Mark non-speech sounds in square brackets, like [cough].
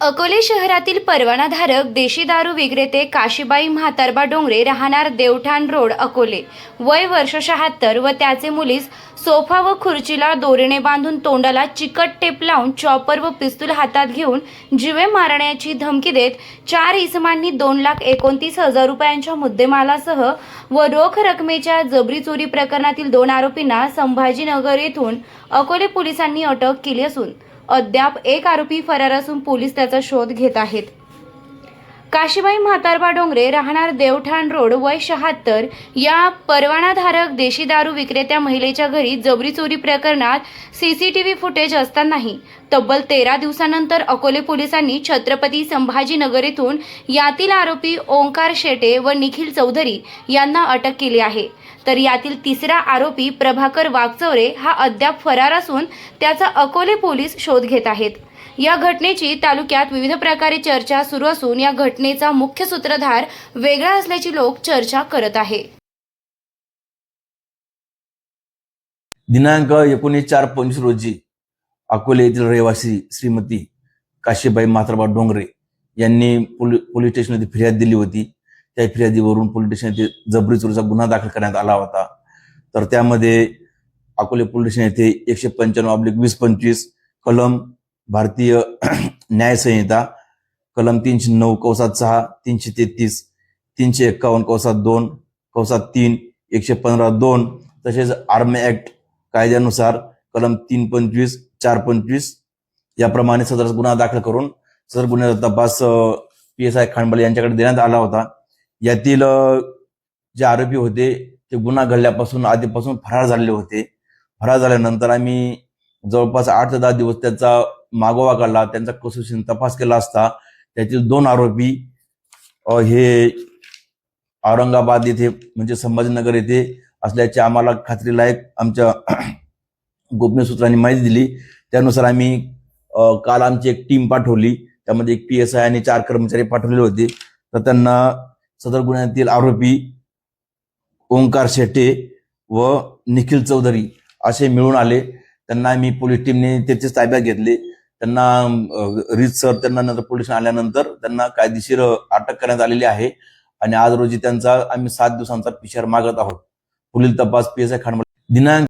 अकोले शहरातील परवानाधारक देशी दारू विक्रेते काशीबाई म्हातारबा डोंगरे राहणार देवठाण रोड अकोले. वय वर्ष शहात्तर व त्याचे मुलीस सोफा व खुर्चीला दोरीने बांधून तोंडाला चिकट टेप लावून चॉपर व पिस्तूल हातात घेऊन जिवे मारण्याची धमकी देत चार इसमांनी दोन लाख एकोणतीस हजार रुपयांच्या मुद्देमालासह व रोख रकमेच्या जबरी चोरी प्रकरणातील दोन आरोपींना संभाजीनगर येथून अकोले पोलिसांनी अटक केली असून अद्याप एक आरोपी फरार असून पोलीस त्याचा शोध घेत आहेत. काशीबाई म्हातारबा डोंगरे राहणार देवठाण रोड वय शहात्तर. या परवानाधारक देशी दारू विक्रेत्या महिलेच्या घरी जबरी चोरी प्रकरणात सीसीटीव्ही फुटेज असतानाही. तब्बल तेरा दिवसानंतर अकोले पोलिसांनी छत्रपती संभाजीनगर येथून यातील आरोपी ओंकार शेटे व निखिल चौधरी यांना अटक केली आहे. तर यातील तिसरा आरोपी प्रभाकर वागचौरे हा अद्याप फरार असून त्याचा अकोले पोलीस शोध घेत आहेत. या घटनेची तालुक्यात विविध प्रकारे चर्चा सुरू असून या घटनेचा मुख्य सूत्रधार वेगळा असल्याची लोक चर्चा करत आहे. दिनांक एकोणीस चार पंचवीस रोजी अकोले येथील रहिवासी श्रीमती काशीबाई मात्रबा डोंगरे यांनी पोली पोलीस स्टेशनमध्ये फिर्याद दिली होती. त्या फिर्यादीवरून पोलीस स्टेशन येथे जबरी चोरीचा गुन्हा दाखल करण्यात आला होता. तर त्यामध्ये अकोले पोलीस स्टेशन येथे एकशे पंच्याण्णव अब्लिक वीस पंचवीस कलम भारतीय [clears throat] न्यायसंहिता कलम तीनशे नऊ कौसात सहा तीनशे तेहतीस तीनशे एक्कावन्न कौसात दोन कौसात तीन एकशे पंधरा दोन तसेच आर्मी ऍक्ट कायद्यानुसार कलम तीन पंचवीस चार पंचवीस याप्रमाणे सदर गुन्हा दाखल करून सदर गुन्ह्याचा तपास पी एस आय खांडबाले यांच्याकडे देण्यात आला होता. यातील जे आरोपी होते ते गुन्हा घडल्यापासून आधीपासून फरार झालेले होते. फरार झाल्यानंतर आम्ही जवळपास आठ ते दहा दिवस त्याचा मागोवा काढला त्यांचा कसोशीने तपास केला असता त्यातील दोन आरोपी हे औरंगाबाद येथे म्हणजे संभाजीनगर येथे असल्याचे आम्हाला खात्रीलायक आमच्या [clears throat] गोपनीय सूत्रांनी माहिती दिली. त्यानुसार आम्ही काल आमची एक टीम पाठवली. त्यामध्ये एक पी एस आय आणि चार कर्मचारी पाठवलेले होते. तर त्यांना सदर गुन्ह्यातील आरोपी ओंकार शेटे व निखिल चौधरी असे मिळून आले. त्यांना आम्ही पोलीस टीमने तेथेच ताब्यात घेतले. त्यांना सर त्यांना नंतर पोलीस आल्यानंतर त्यांना कायदेशीर अटक करण्यात आलेली आहे. आणि आज रोजी त्यांचा आम्ही सात दिवसांचा पिशर मागत आहोत. पुढील तपास पी एस आय खांडबाले दिनांक